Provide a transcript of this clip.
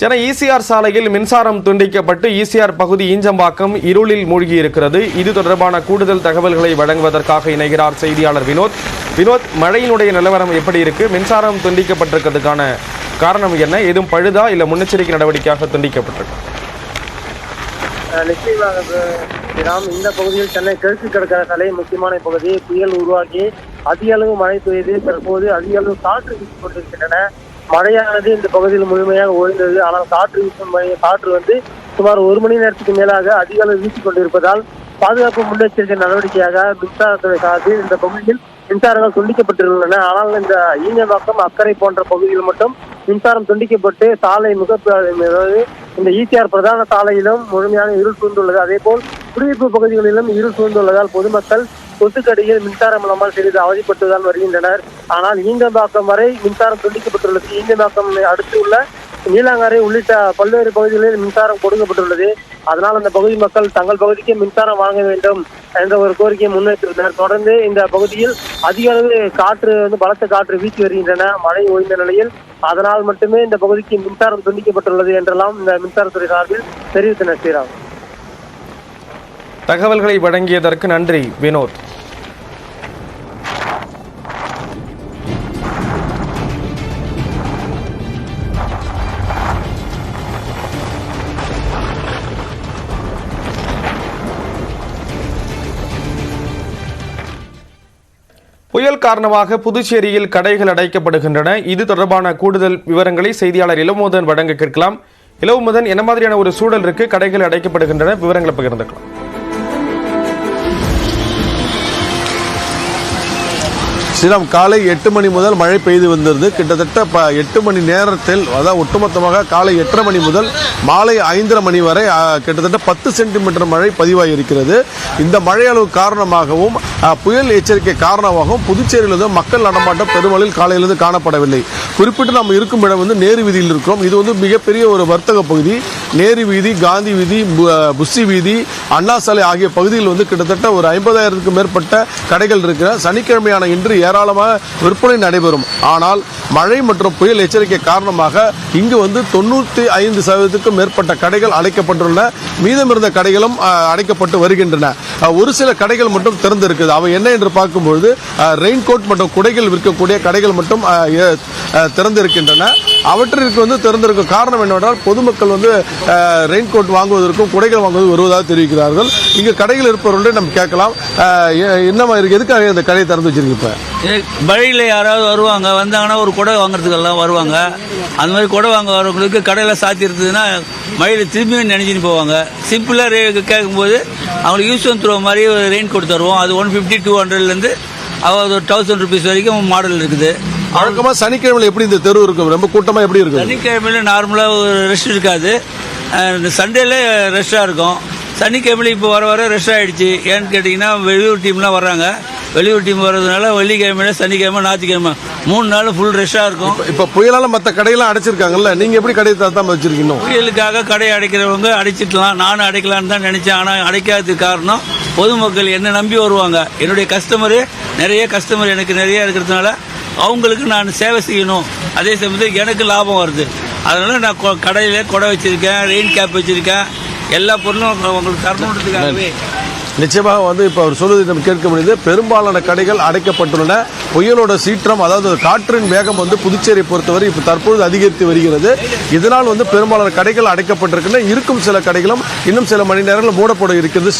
Chennai ECR சாலையில் மின்சாரம் துண்டிக்கப்பட்டு ஈசிஆர் பகுதி ஈஞ்சம்பாக்கம் இருளில் மூழ்கி இருக்கிறது இது தொடர்பான கூடுதல் தகவல்களை வழங்குவதற்காக இணைகிறார் செய்தியாளர் வினோத். வினோத் மழையினுடைய நிலவரம் எப்படி இருக்கு? மின்சாரம் துண்டிக்கப்பட்டிருக்கிறதுக்கான காரணம் என்ன? எதுவும் பழுதா இல்ல முன்னெச்சரிக்கை நடவடிக்கையாக துண்டிக்கப்பட்டிருக்கு? நிச்சயமாக இந்த பகுதியில் சென்னை கிழக்கு கடற்கரை சாலை முக்கியமான பகுதி புயல் உருவாகி அதிக அளவு மழை பெய்து தற்போது அதிக அளவு காற்று வீசிக் கொண்டிருக்கின்றன. மழையானது இந்த பகுதியில் முழுமையாக ஓய்ந்தது. ஆனால் காற்று வீசும் காற்று வந்து சுமார் ஒரு மணி நேரத்துக்கு மேலாக அதிக அளவு வீசிக் கொண்டிருப்பதால் பாதுகாப்பு முன்னெச்சரிக்கை நடவடிக்கையாக மின்சாரத்துறை சார்பில் இந்த பகுதியில் மின்சாரங்கள் துண்டிக்கப்பட்டிருந்தன. ஆனால் இந்த ஈஞ்சவாக்கம் அக்கறை போன்ற பகுதியில் மட்டும் மின்சாரம் துண்டிக்கப்பட்டு சாலை மிக அதாவது இந்த ஈசிஆர் பிரதான சாலையிலும் முழுமையான இருள் சூழ்ந்துள்ளது. அதே போல் குடியிருப்பு பகுதிகளிலும் இருள் சூழ்ந்துள்ளதால் பொதுமக்கள் கொசுக்கடியில் மின்சாரம் இல்லாமல் சிறிது அவதிப்பட்டுதான் வருகின்றனர். ஆனால் ஈங்கம்பாக்கம் வரை மின்சாரம் துண்டிக்கப்பட்டுள்ளது. ஈங்கம்பாக்கம் அடுத்து உள்ள நீலாங்கரை உள்ளிட்ட பல்வேறு பகுதிகளில் மின்சாரம் கொடுக்கப்பட்டுள்ளது. அதனால் அந்த பகுதி மக்கள் தங்கள் பகுதிக்கு மின்சாரம் வழங்க வேண்டும் என்ற ஒரு கோரிக்கையை முன்வைத்திருந்தனர். தொடர்ந்து இந்த பகுதியில் அதிக அளவு காற்று வந்து பலத்த காற்று வீசி வருகின்றன. மழை ஓய்ந்த நிலையில் அதனால் மட்டுமே இந்த பகுதிக்கு மின்சாரம் துண்டிக்கப்பட்டுள்ளது என்றெல்லாம் இந்த மின்சாரத்துறை சார்பில் தெரிவித்தனர் ஸ்ரீராம். தகவல்களை வழங்கியதற்கு நன்றி வினோத். புயல் காரணமாக புதுச்சேரியில் கடைகள் அடைக்கப்படுகின்றன. இது தொடர்பான கூடுதல் விவரங்களை செய்தியாளர் இளமோதன் வழங்க கேட்கலாம். இளவுமுதன் என்ன மாதிரியான ஒரு சூழல் இருக்கு? கடைகள் அடைக்கப்படுகின்றன. விவரங்களை பகிர்ந்துக்கலாம். சிலம் காலை எட்டு மணி முதல் மழை பெய்து வந்திருந்தது கிட்டத்தட்ட ப எட்டு மணி நேரத்தில் அதாவது ஒட்டுமொத்தமாக காலை எட்டரை மணி முதல் மாலை ஐந்தரை மணி வரை கிட்டத்தட்ட பத்து சென்டிமீட்டர் மழை பதிவாகி இருக்கிறது இந்த மழை அளவு காரணமாகவும் புயல் எச்சரிக்கை காரணமாகவும் புதுச்சேரியிலிருந்து மக்கள் நடமாட்டம் பெருமளவில் காலையிலிருந்து காணப்படவில்லை. குறிப்பிட்டு நம்ம இருக்கும் இடம் வந்து நேரு வீதியில் இருக்கிறோம். இது வந்து மிகப்பெரிய ஒரு வர்த்தக பகுதி. நேரு வீதி காந்தி வீதி பு- புஸ்ஸி வீதி அண்ணா சாலை ஆகிய பகுதியில் வந்து கிட்டத்தட்ட ஒரு ஐம்பதாயிரத்துக்கும் மேற்பட்ட கடைகள் இருக்கிற சனிக்கிழமையான இன்று ஏராளமாக விற்பனை நடைபெறும். ஆனால் மழை மற்றும் புயல் எச்சரிக்கை காரணமாக இங்கு வந்து தொண்ணூற்றி ஐந்து சதவீதத்துக்கும் மேற்பட்ட கடைகள் அடைக்கப்பட்டுள்ளன. மீதமிருந்த கடைகளும் அடைக்கப்பட்டு வருகின்றன. ஒரு சில கடைகள் மட்டும் திறந்திருக்குது. அவை என்ன என்று பார்க்கும்பொழுது ரெயின் கோட் மற்றும் குடைகள் விற்கக்கூடிய கடைகள் மட்டும் திறந்திருக்கின்றன. அவற்றிற்கு வந்து திறந்திருக்கும் காரணம் என்னவென்றால் பொதுமக்கள் வந்து ரெயின் கோட் வாங்குவதற்கும் குடைகள் வாங்குவது வருவதாக தெரிவிக்கிறார்கள். இங்கே கடைகள் இருப்பவர்களே நம்ம கேட்கலாம். எ- என்ன மாதிரி எதுக்காக இந்த கடையை திறந்து வச்சிருக்கீங்க இப்போ? வழியில் யாராவது வருவாங்க வந்தாங்கன்னா ஒரு குடை வாங்குறதுக்கெல்லாம் வருவாங்க. அந்த மாதிரி குடை வாங்க வரவங்களுக்கு கடையில் சாத்தி இருந்ததுன்னா மழையில் திரும்பியும் நினைச்சின்னு போவாங்க. சிம்பிளாக ரே கேட்கும்போது அவங்களுக்கு யூஸ் அண்ட் த்ரோ மாதிரி ஒரு ரெயின் கோட் தருவோம் அது ஒன் ஃபிஃப்டி டூ ஹண்ட்ரட்லேருந்து ஒரு தௌசண்ட் ருபீஸ் வரைக்கும் மாடல் இருக்குது. வழக்கமா சனிக்கிழமையில எப்படி இந்த தெரு இருக்கும்? ரொம்ப கூட்டமா எப்படி இருக்கும்? சனிக்கிழமையில நார்மலாக ஒரு ரெஸ்ட் இருக்காது. சண்டேல ரெஸ்ட்டாக இருக்கும். சனிக்கிழமையில இப்போ வர வர ரெஸ்ட் ஆகிடுச்சு ஏன்னு கேட்டிங்கன்னா வெளியூர் டீம்லாம் வர்றாங்க. வெளியூர் டீம் வர்றதுனால வெள்ளிக்கிழமையில சனிக்கிழமை ஞாயிற்றுக்கிழமை மூணு நாள் ஃபுல் ரெஸ்ட்டாக இருக்கும். இப்ப புயலால மத்த கடையெல்லாம் அடைச்சிருக்காங்கல்ல? நீங்க எப்படி கடையை திறத்தாம வச்சிருக்கீங்க? புயலுக்காக கடை அடைக்கிறவங்க அடைச்சிக்கலாம். நானும் அடைக்கலான்னு தான் நினச்சேன். ஆனால் அடைக்காததுக்கு காரணம் பொதுமக்கள் என்னை நம்பி வருவாங்க. என்னுடைய கஸ்டமரு நிறைய கஸ்டமர் எனக்கு நிறைய இருக்கிறதுனால அவங்களுக்கு நான் சேவை செய்யணும். அதே சமயத்தில் எனக்கு லாபம் வருது. அதனால் நான் கொ- கடையில் குடை வச்சுருக்கேன் ரெயின் கேப் வச்சுருக்கேன். எல்லா பொருளும் உங்களுக்கு தரணுன்றதுக்காகவே. நிச்சயமாக வந்து இப்போ அவர் சொல்வதை நம்ம கேட்க முடியுது. பெரும்பாலான கடைகள் அடைக்கப்பட்டுள்ளன. புயலோட சீற்றம் அதாவது காற்றின் வேகம் வந்து புதுச்சேரி பொறுத்தவரை இப்போ தற்பொழுது அதிகரித்து வருகிறது. இதனால் வந்து பெரும்பாலான கடைகள் அடைக்கப்பட்டிருக்கின்றன. இருக்கும் சில கடைகளும் இன்னும் சில மணி நேரங்கள் மூடப்பட இருக்கிறது.